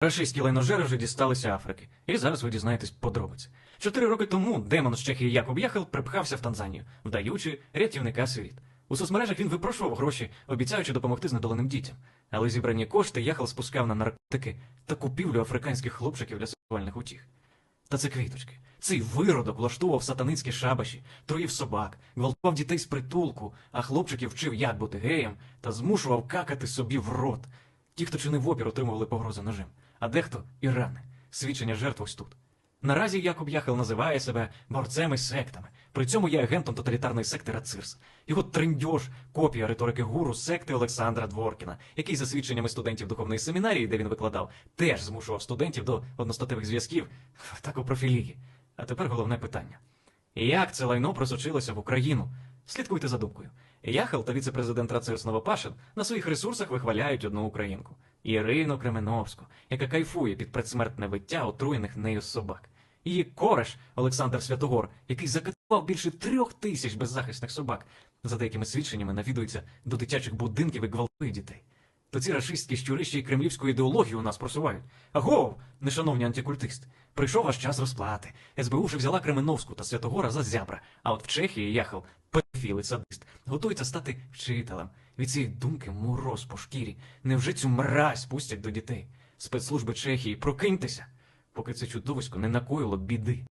Рашистські лайножери вже дісталися Африки, і зараз ви дізнаєтесь подробиці. Чотири роки тому демон з Чехії Якоб Яхел припхався в Танзанію, вдаючи рятівника сиріт. У соцмережах він випрошував гроші, обіцяючи допомогти знедоленим дітям. Але зібрані кошти Яхел спускав на наркотики та купівлю африканських хлопчиків для сексуальних утіх. Та це квіточки. Цей виродок влаштовував сатаницькі шабаші, троїв собак, гвалтував дітей з притулку, а хлопчиків вчив, як бути геєм, та змушував какати собі в рот. Ті, хто чинив опір, отримували погрози ножем, а дехто і рани. Свідчення жертв ось тут. Наразі Якоб Яхел називає себе борцем із сектами. При цьому є агентом тоталітарної секти Рацирс. Його триндьош – копія риторики гуру секти Олександра Дворкіна, який за свідченнями студентів духовної семінарії, де він викладав, теж змушував студентів до одностатевих зв'язків так у профілії. А тепер головне питання. Як це лайно просочилося в Україну? Слідкуйте за думкою. Яхел та віце-президент Рацирс Новопашин на своїх ресурсах вихваляють одну українку Ірину Кременовську, яка кайфує під предсмертне виття отруєних нею собак. Її кореш Олександр Святогор, який закатував більше трьох тисяч беззахисних собак, за деякими свідченнями навідується до дитячих будинків і гвалтує дітей. То ці рашистські щури ще й кремлівську ідеологію у нас просувають. Агов, нешановні антикультисти, прийшов ваш час розплати. СБУ вже взяла Кременовську та Святогора за зябра, а от в Чехії Яхел, педофіл і садист, готується стати вчителем. Від цієї думки мороз по шкірі. Невже цю мразь пустять до дітей? Спецслужби Чехії, прокиньтеся, поки це чудовисько не накоїло біди.